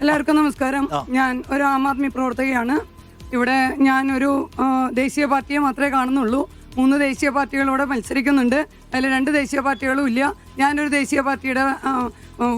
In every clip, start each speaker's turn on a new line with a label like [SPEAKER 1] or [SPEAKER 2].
[SPEAKER 1] എല്ലാവർക്കും നമസ്കാരം. ഞാൻ ഒരു ആം ആദ്മി പ്രവർത്തകയാണ്. ഇവിടെ ഞാൻ ഒരു ദേശീയ പാർട്ടിയെ മാത്രമേ കാണുന്നുള്ളൂ. മൂന്ന് ദേശീയ പാർട്ടികളോടെ മത്സരിക്കുന്നുണ്ട്. അതിൽ രണ്ട് ദേശീയ പാർട്ടികളും ഇല്ല. ഞാനൊരു ദേശീയ പാർട്ടിയുടെ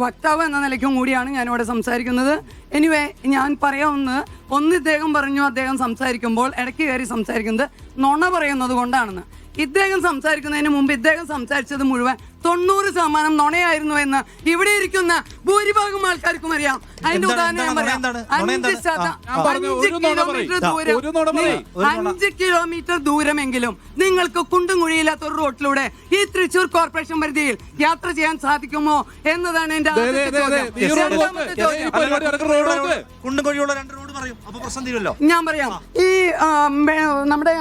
[SPEAKER 1] വക്താവ് എന്ന നിലയ്ക്കും കൂടിയാണ് ഞാനിവിടെ സംസാരിക്കുന്നത്. എനിവേ ഞാൻ പറയാവുന്നത് ഒന്ന് ഇദ്ദേഹം പറഞ്ഞു അദ്ദേഹം സംസാരിക്കുമ്പോൾ ഇടയ്ക്ക് കയറി സംസാരിക്കുന്നത് നുണ പറയുന്നത് കൊണ്ടാണെന്ന്. ഇദ്ദേഹം സംസാരിക്കുന്നതിന് മുമ്പ് ഇദ്ദേഹം സംസാരിച്ചത് മുഴുവൻ തൊണ്ണൂറ് ശതമാനം നുണയായിരുന്നു എന്ന് ഇവിടെ ഇരിക്കുന്ന ഭൂരിഭാഗം ആൾക്കാർക്കും അറിയാം. അതിന്റെ ഉദാഹരണം ഞാൻ
[SPEAKER 2] എന്താണ്,
[SPEAKER 1] പറയാം. അഞ്ച് അഞ്ച് കിലോമീറ്റർ ദൂരം. അഞ്ച് കിലോമീറ്റർ ദൂരമെങ്കിലും നിങ്ങൾക്ക് കുണ്ടും കുഴിയില്ലാത്ത ഒരു റോട്ടിലൂടെ ഈ തൃശൂർ കോർപ്പറേഷൻ പരിധിയിൽ യാത്ര ചെയ്യാൻ സാധിക്കുമോ എന്നതാണ് എന്റെ ആദ്യത്തെ ചോദ്യം.
[SPEAKER 2] കുണ്ടും കുഴിയുള്ള രണ്ട് റോഡ്
[SPEAKER 1] ഞാൻ പറയാം. ഈ നമ്മുടെ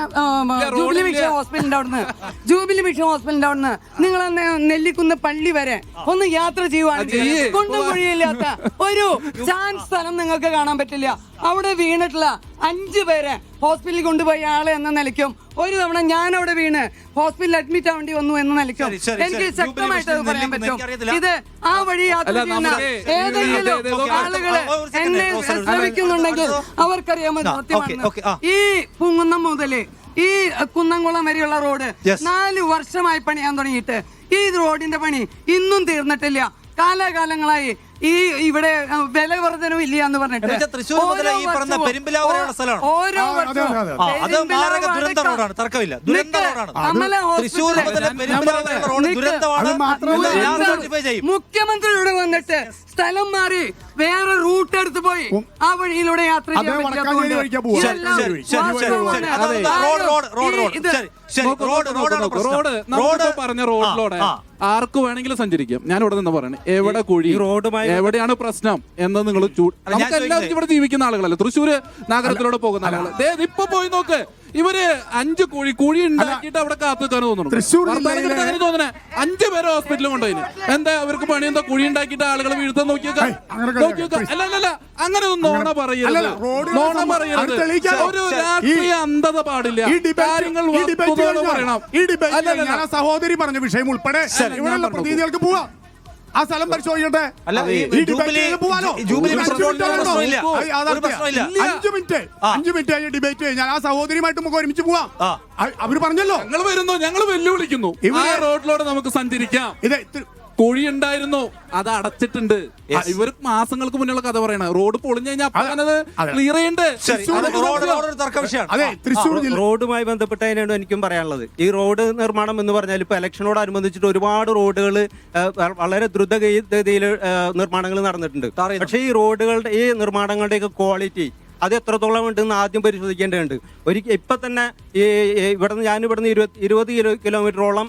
[SPEAKER 1] ജൂബിലി മിഷൻ ഹോസ്പിറ്റലിന്റെ അവിടുന്ന് ജൂബിലി മിഷൻ ഹോസ്പിറ്റലിന്റെ അവിടുന്ന് നിങ്ങൾ നെല്ലിക്കുന്ന പള്ളി വരെ ഒന്ന് യാത്ര ചെയ്യുവാണെങ്കിൽ
[SPEAKER 3] ചെയ്യ്.
[SPEAKER 1] കൊണ്ടും കുഴിയില്ലാത്ത ഒരു ചാൻസ് സ്ഥലം നിങ്ങൾക്ക് കാണാൻ പറ്റില്ല. അവിടെ വീണിട്ടുള്ള അഞ്ചു പേരെ ഹോസ്പിറ്റലിൽ കൊണ്ടുപോയ ആളെ എന്ന നിലയ്ക്കും ഒരു തവണ ഞാൻ അവിടെ വീണ് ഹോസ്പിറ്റലിൽ അഡ്മിറ്റ് ആവേണ്ടി വന്നു എന്ന് നിലയ്ക്കും എനിക്ക്. ശക്തമായിട്ട് അത് പറയാൻ പറ്റും ഇത് ആ വഴി യാത്ര ചെയ്യുന്ന ഏതെങ്കിലും
[SPEAKER 2] ആളുകൾ
[SPEAKER 1] എന്നെ ശ്രമിക്കുന്നുണ്ടെങ്കിൽ? അവർക്കറിയാമോ. ഈ പുങ്ങുന്നം മുതൽ ഈ കുന്നംകുളം വരെയുള്ള റോഡ്. നാല് വർഷമായി പണിയാൻ തുടങ്ങിയിട്ട് ഈ റോഡിന്റെ പണി ഇന്നും തീർന്നിട്ടില്ല കാലാകാലങ്ങളായി ഈ ഇവിടെ വില വർധനവും ഇല്ല എന്ന് പറഞ്ഞിട്ട് ഓരോ
[SPEAKER 2] ഈ പറഞ്ഞ
[SPEAKER 1] വർഷവും
[SPEAKER 2] സ്ഥലമാണ്.
[SPEAKER 1] ഓരോ
[SPEAKER 4] അതെ,
[SPEAKER 1] വർഷവും
[SPEAKER 4] അതെ,
[SPEAKER 2] ആ, അത്
[SPEAKER 1] പെരുമ്പിലാവ്
[SPEAKER 2] മാരക ദുരന്ത
[SPEAKER 1] അടക്കം
[SPEAKER 2] റോഡാണ് തർക്കമില്ല. ദുരന്ത
[SPEAKER 1] നിക്ക്,
[SPEAKER 2] റോഡാണ്
[SPEAKER 1] കമല
[SPEAKER 2] തൃശ്ശൂർ മുതൽ
[SPEAKER 3] ഞാൻ
[SPEAKER 2] പെരുമ്പിലാവ് വരെയുള്ള റോഡ്
[SPEAKER 1] നിക്ക്.
[SPEAKER 2] ദുരന്തമാണ്.
[SPEAKER 4] അത്
[SPEAKER 2] ഞാൻ സർട്ടിഫൈ ചെയ്യും.
[SPEAKER 1] മുഖ്യമന്ത്രി ഇവിടെ വന്നിട്ട് സ്ഥലം മാറി വേറെ റൂട്ട് എടുത്ത് പോയി. ആ വഴിയിലൂടെ യാത്ര
[SPEAKER 2] റോഡ്
[SPEAKER 3] പറഞ്ഞ റോഡിലൂടെ. ആർക്ക് വേണമെങ്കിലും സഞ്ചരിക്കാം. ഞാൻ ഇവിടെ നിന്ന് പറയണേ. എവിടെ കുഴി?
[SPEAKER 5] ഈ റോഡുമായി
[SPEAKER 3] എവിടെയാണ് പ്രശ്നം എന്ന് നിങ്ങൾ എല്ലാവർക്കും ഇവിടെ ജീവിക്കുന്ന ആളുകളല്ലേ? തൃശ്ശൂര് നഗരത്തിലൂടെ പോകുന്ന ആളുകൾ ദേ, ഇപ്പൊ പോയി നോക്ക്. ഇവർ അഞ്ച് കോഴി കുഴി ഉണ്ടാക്കിയിട്ട് അവിടെ കാത്തു നിൽക്കാൻ തോന്നുന്നു.
[SPEAKER 4] തൃശ്ശൂർ
[SPEAKER 3] അങ്ങനെ തോന്നണേ. അഞ്ച് പേരെ ഹോസ്പിറ്റലിൽ കൊണ്ടുപോയി എന്താ അവർക്ക് പണി എന്താ? കുഴി ഉണ്ടാക്കിയിട്ട് ആളുകൾ വീഴ്ത്താൻ നോക്കിയേക്ക? നോക്കിയേക്ക? അല്ല അല്ല അങ്ങനെ ഒന്നും നോണ പറയരുത്. നോണ പറയരുത്. ഒരു രാഷ്ട്രീയ അന്ധത പാടില്ല. കാര്യങ്ങൾ പറയണം. അല്ല,
[SPEAKER 4] സഹോദരി പറഞ്ഞ വിഷയം ഉൾപ്പെടെ ഇവിടെയുള്ള പ്രതിനിധികൾക്ക് പോവാം. ആ സ്ഥലം പരിശോധിക്കട്ടെ.
[SPEAKER 2] അല്ല, ഈ
[SPEAKER 4] ഈ
[SPEAKER 2] ജൂബിലി- ജൂബിലി
[SPEAKER 4] ഒരു
[SPEAKER 2] മെട്രോ
[SPEAKER 4] അഞ്ച് മിനിറ്റ്
[SPEAKER 2] അഞ്ചു
[SPEAKER 4] അത്
[SPEAKER 2] ഒരു
[SPEAKER 4] അഞ്ച് മിനിറ്റ്
[SPEAKER 2] ആ.
[SPEAKER 4] അഞ്ച് മിനിറ്റ് കഴിഞ്ഞ് ഡിബേറ്റ് കഴിഞ്ഞാൽ ആ സഹോദരിയുമായിട്ട് നമുക്ക് ഒരുമിച്ച് പോവാം.
[SPEAKER 2] ആ.
[SPEAKER 4] അവർ പറഞ്ഞല്ലോ.
[SPEAKER 3] ഞങ്ങൾ വരുന്നു? ഞങ്ങൾ വെല്ലുവിളിക്കുന്നു. ഇവിടെ
[SPEAKER 4] ഇവര്-
[SPEAKER 3] റോഡിലൂടെ നമുക്ക് സഞ്ചരിക്കാം.
[SPEAKER 4] ഇത്
[SPEAKER 3] കുഴി ഉണ്ടായിരുന്നു അത് അടച്ചിട്ടുണ്ട്. ഇവർ മാസങ്ങൾക്ക് മുന്നുള്ള കഥ പറയണ. റോഡ് പൊളിഞ്ഞു കഴിഞ്ഞാൽ ക്ലിയർ ചെയ്യണ്ട്.
[SPEAKER 5] റോഡുമായി ബന്ധപ്പെട്ടതിനാണ് എനിക്കും പറയാനുള്ളത്. ഈ റോഡ് നിർമ്മാണം എന്ന് പറഞ്ഞാൽ ഇപ്പൊ ഇലക്ഷനോടനുബന്ധിച്ചിട്ട് ഒരുപാട് റോഡുകൾ വളരെ ദ്രുതഗതിയിൽ നിർമ്മാണങ്ങൾ നടന്നിട്ടുണ്ട്. പക്ഷേ ഈ റോഡുകളുടെ ഈ നിർമ്മാണങ്ങളുടെയൊക്കെ ക്വാളിറ്റി അത് എത്രത്തോളം ഉണ്ടെന്ന് ആദ്യം പരിശോധിക്കേണ്ടതുണ്ട്. ഒരിക്കൽ ഇപ്പൊ തന്നെ ഈ ഇവിടെ ഇവിടുന്ന് ഞാൻ ഇവിടുന്ന് ഇരുപത് ഇരുപത് കിലോ കിലോമീറ്ററോളം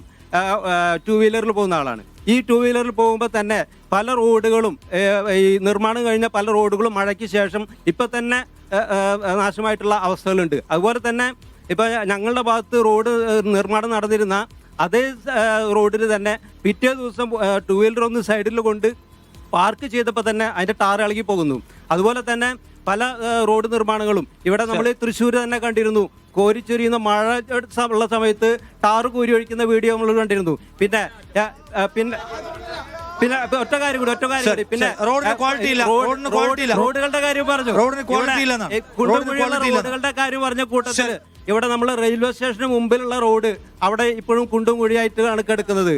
[SPEAKER 5] ടു വീലറിൽ പോകുന്ന ആളാണ്. ഈ ടൂ വീലറിൽ പോകുമ്പോൾ തന്നെ പല റോഡുകളും ഈ നിർമ്മാണം കഴിഞ്ഞ പല റോഡുകളും മഴയ്ക്ക് ശേഷം ഇപ്പൊ തന്നെ നാശമായിട്ടുള്ള അവസ്ഥകളുണ്ട്. അതുപോലെ തന്നെ ഇപ്പൊ ഞങ്ങളുടെ ഭാഗത്ത് റോഡ് നിർമ്മാണം നടന്നിരുന്ന അതേ റോഡിൽ തന്നെ പിറ്റേ ദിവസം ടൂ വീലർ ഒന്ന് സൈഡിൽ കൊണ്ട് പാർക്ക് ചെയ്തപ്പോൾ തന്നെ അതിന്റെ ടാർ ഇളകി പോകുന്നു. അതുപോലെ തന്നെ പല റോഡ് നിർമ്മാണങ്ങളും. ഇവിടെ നമ്മൾ തൃശ്ശൂർ തന്നെ കണ്ടിരുന്നു. കോരിച്ചൊരിയുന്ന മഴ ഉള്ള സമയത്ത് ടാറ് കോരി ഒഴിക്കുന്ന വീഡിയോ നമ്മൾ കണ്ടിരുന്നു പിന്നെ പിന്നെ പിന്നെ ഒറ്റ കാര്യം കൂടി ഒറ്റ കാര്യം കൂടി പിന്നെ.
[SPEAKER 2] റോഡിന് ക്വാളിറ്റി ഇല്ല.
[SPEAKER 5] റോഡ്-
[SPEAKER 2] റോഡിന് ക്വാളിറ്റി ഇല്ല.
[SPEAKER 5] റോഡുകളുടെ കാര്യം പറഞ്ഞു
[SPEAKER 2] റോഡിന് ക്വാളിറ്റി ഇല്ല.
[SPEAKER 5] റോഡുകളുടെ കാര്യം പറഞ്ഞ കൂട്ടത്തിൽ ഇവിടെ നമ്മൾ റെയിൽവേ സ്റ്റേഷന് മുമ്പിലുള്ള റോഡ് അവിടെ ഇപ്പോഴും കുണ്ടും കുഴിയായിട്ട് കണക്കെടുക്കുന്നത്